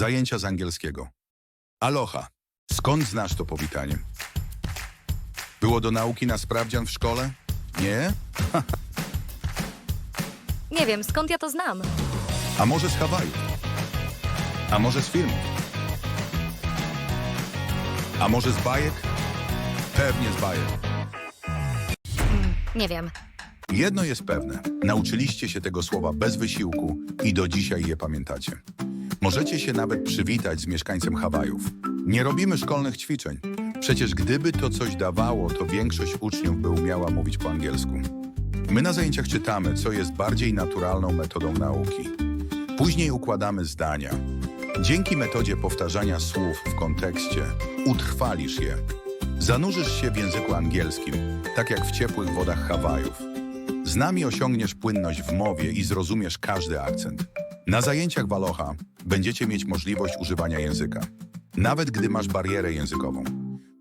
Zajęcia z angielskiego. Aloha. Skąd znasz to powitanie? Było do nauki na sprawdzian w szkole? Nie? Nie wiem, skąd ja to znam. A może z Hawaju? A może z filmu? A może z bajek? Pewnie z bajek. Nie wiem. Jedno jest pewne. Nauczyliście się tego słowa bez wysiłku i do dzisiaj je pamiętacie. Możecie się nawet przywitać z mieszkańcem Hawajów. Nie robimy szkolnych ćwiczeń. Przecież gdyby to coś dawało, to większość uczniów by umiała mówić po angielsku. My na zajęciach czytamy, co jest bardziej naturalną metodą nauki. Później układamy zdania. Dzięki metodzie powtarzania słów w kontekście utrwalisz je. Zanurzysz się w języku angielskim, tak jak w ciepłych wodach Hawajów. Z nami osiągniesz płynność w mowie i zrozumiesz każdy akcent. Na zajęciach Walocha będziecie mieć możliwość używania języka, nawet gdy masz barierę językową.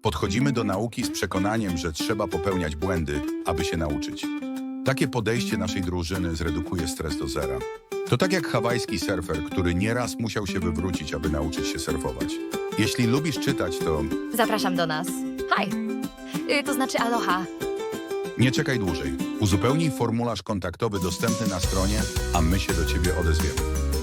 Podchodzimy do nauki z przekonaniem, że trzeba popełniać błędy, aby się nauczyć. Takie podejście naszej drużyny zredukuje stres do zera. To tak jak hawajski surfer, który nieraz musiał się wywrócić, aby nauczyć się surfować. Jeśli lubisz czytać, to Zapraszam do nas. Hi. Y, to znaczy aloha. Nie czekaj dłużej. Uzupełnij formularz kontaktowy dostępny na stronie, a my się do Ciebie odezwiemy.